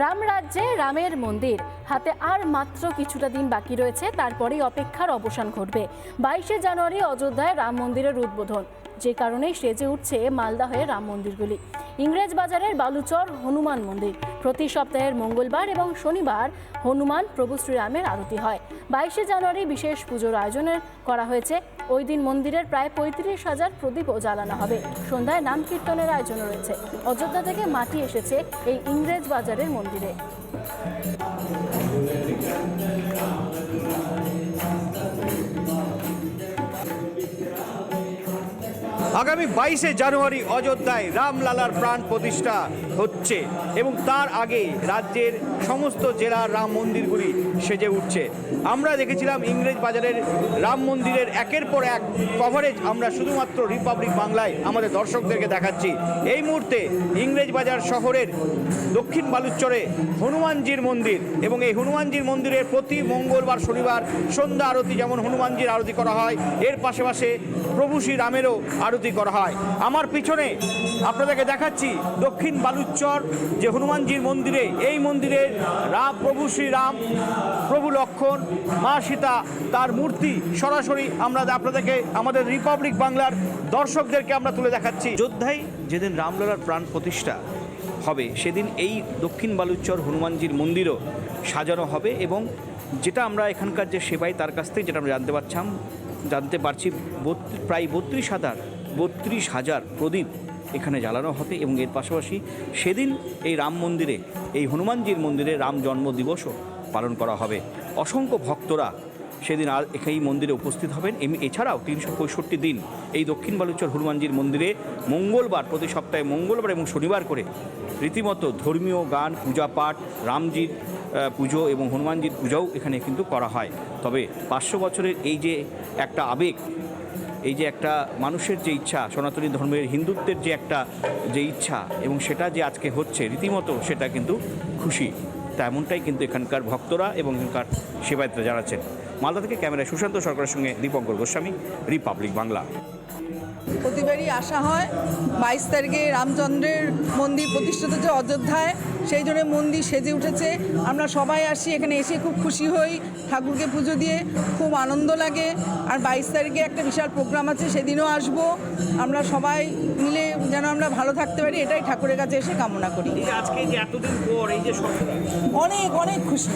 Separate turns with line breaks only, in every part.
রাম রাজ্যে রামের মন্দির। হাতে আর মাত্র কিছুটা দিন বাকি রয়েছে, তারপরেই অপেক্ষার অবসান ঘটবে। বাইশে জানুয়ারি অযোধ্যায় রাম মন্দিরের উদ্বোধন। যে কারণেই সেজে উঠছে মালদা হয়ে রাম মন্দিরগুলি। ইংরেজ বাজারের বালুচর হনুমান মন্দির। প্রতি সপ্তাহের মঙ্গলবার এবং শনিবার হনুমান প্রভু শ্রীরামের আরতি হয়। বাইশে জানুয়ারি বিশেষ পুজোর আয়োজনের করা হয়েছে। ওই দিন মন্দিরের প্রায় পঁয়ত্রিশ হাজার প্রদীপও জ্বালানো হবে। সন্ধ্যায় নাম কীর্তনের আয়োজন রয়েছে। অযোধ্যা থেকে মাটি এসেছে এই ইংরেজ বাজারের মন্দিরে।
আগামী বাইশে জানুয়ারি অযোধ্যায় রামলালার প্রাণ প্রতিষ্ঠা। হচ্ছে এবং তার আগে রাজ্যের সমস্ত জেলার রাম মন্দিরগুলি সেজে উঠছে। আমরা দেখেছিলাম ইংরেজ বাজারের রাম মন্দিরের একের পর এক কভারেজ আমরা শুধুমাত্র রিপাবলিক বাংলায় আমাদের দর্শকদেরকে দেখাচ্ছি। এই মুহূর্তে ইংরেজ বাজার শহরের দক্ষিণ বালুচরে হনুমানজির মন্দির এবং এই হনুমানজির মন্দিরের প্রতি মঙ্গলবার, শনিবার সন্ধ্যা আরতি যেমন হনুমানজির আরতি করা হয়, এর পাশে প্রভু শ্রী রামেরও আরতি করা হয়। আমার পিছনে আপনাদেরকে দেখাচ্ছি দক্ষিণ বালুচর যে হনুমানজির মন্দিরে, এই মন্দিরে রাম প্রভু শ্রীরাম, প্রভু লক্ষণ, মা সীতা, তার মূর্তি সরাসরি আমরা আপনাদেরকে আমাদের রিপাবলিক বাংলার দর্শকদেরকে আমরা তুলে দেখাচ্ছি। যোদ্ধায় যেদিন রামলালার প্রাণ প্রতিষ্ঠা হবে, সেদিন এই দক্ষিণ বালুচর হনুমানজির মন্দিরও সাজানো হবে এবং যেটা আমরা এখানকার যে সেবাই তার কাছ থেকে যেটা আমরা জানতে পারছাম, জানতে পারছি প্রায় বত্রিশ হাজার বত্রিশ হাজার প্রদীপ এখানে জ্বালানো হবে এবং এর পাশাপাশি সেদিন এই রাম মন্দিরে, এই হনুমানজির মন্দিরে রাম জন্ম দিবসও পালন করা হবে। অসংখ্য ভক্তরা সেদিন আর এই মন্দিরে উপস্থিত হবেন। এমনি এছাড়াও তিনশো পঁয়ষট্টি দিন এই দক্ষিণ বালুচর হনুমানজির মন্দিরে মঙ্গলবার, প্রতি সপ্তাহে মঙ্গলবার এবং শনিবার করে রীতিমতো ধর্মীয় গান, পূজা পাঠ, রামজির পুজো এবং হনুমানজির পূজাও এখানে কিন্তু করা হয়। তবে পাঁচশো বছরের এই যে একটা আবেগ এই যে একটা মানুষের যে ইচ্ছা, সনাতনী ধর্মের হিন্দুত্বের যে একটা, যে ইচ্ছা এবং সেটা যে আজকে হচ্ছে, রীতিমতো সেটা কিন্তু খুশি। তা এমনটাই কিন্তু এখানকার ভক্তরা এবং এখানকার সেবায়তরা জানাচ্ছেন। মালদা থেকে ক্যামেরায় সুশান্ত সরকারের সঙ্গে দীপঙ্কর গোস্বামী, রিপাবলিক বাংলা।
প্রতিবারই আসা হয়। বাইশ তারিখে রামচন্দ্রের মন্দির প্রতিষ্ঠিত হচ্ছে অযোধ্যায়। সেই জন্য মন্দির সেজে উঠেছে। আমরা সবাই আসি, এখানে এসে খুব খুশি হই। ঠাকুরকে পুজো দিয়ে খুব আনন্দ লাগে। আর বাইশ তারিখে একটা বিশাল প্রোগ্রাম আছে, সেদিনও আসব। আমরা সবাই মিলে যেন আমরা ভালো থাকতে পারি এটাই ঠাকুরের কাছে এসে কামনা করি।
যে আজকে যে এতদিন পর এই যে
অনেক অনেক খুশি।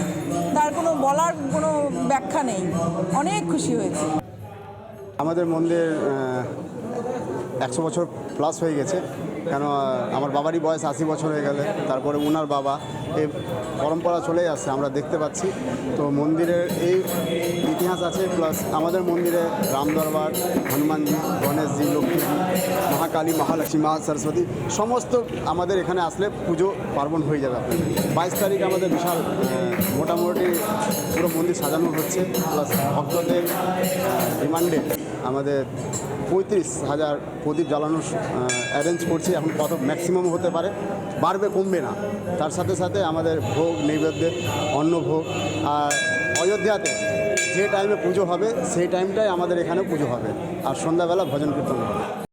তার কোনো বলার কোনো ব্যাখ্যা নেই। অনেক খুশি হয়েছে।
আমাদের মন্দির একশো বছর প্লাস হয়ে গেছে। কেন আমার বাবারই বয়স আশি বছর হয়ে গেলে, তারপরে ওনার বাবা এই পরম্পরা চলে আসছে, আমরা দেখতে পাচ্ছি। তো মন্দিরের এই ইতিহাস আছে প্লাস আমাদের মন্দিরে রাম দরবার, হনুমানজি, গণেশজি, লক্ষ্মীজি, মহাকালী, মহালক্ষ্মী মহা সরস্বতী, সমস্ত আমাদের এখানে আসলে পুজো পার্বণ হয়ে যাবে। বাইশ তারিখ আমাদের বিশাল মোটামুটি পুরো মন্দির সাজানো হচ্ছে প্লাস ভক্তদের ডিমান্ডে আমাদের পঁয়ত্রিশ হাজার প্রদীপ জ্বালানোর অ্যারেঞ্জ করছি। এখন কত ম্যাক্সিমাম হতে পারে, বাড়বে, কমবে না। তার সাথে সাথে আমাদের ভোগ, নৈবেদ্যের অন্ন ভোগ, আর অযোধ্যাতে যে টাইমে পুজো হবে, সেই টাইমটাই আমাদের এখানে পুজো হবে। আর সন্ধ্যাবেলা ভজন কীর্তন হবে।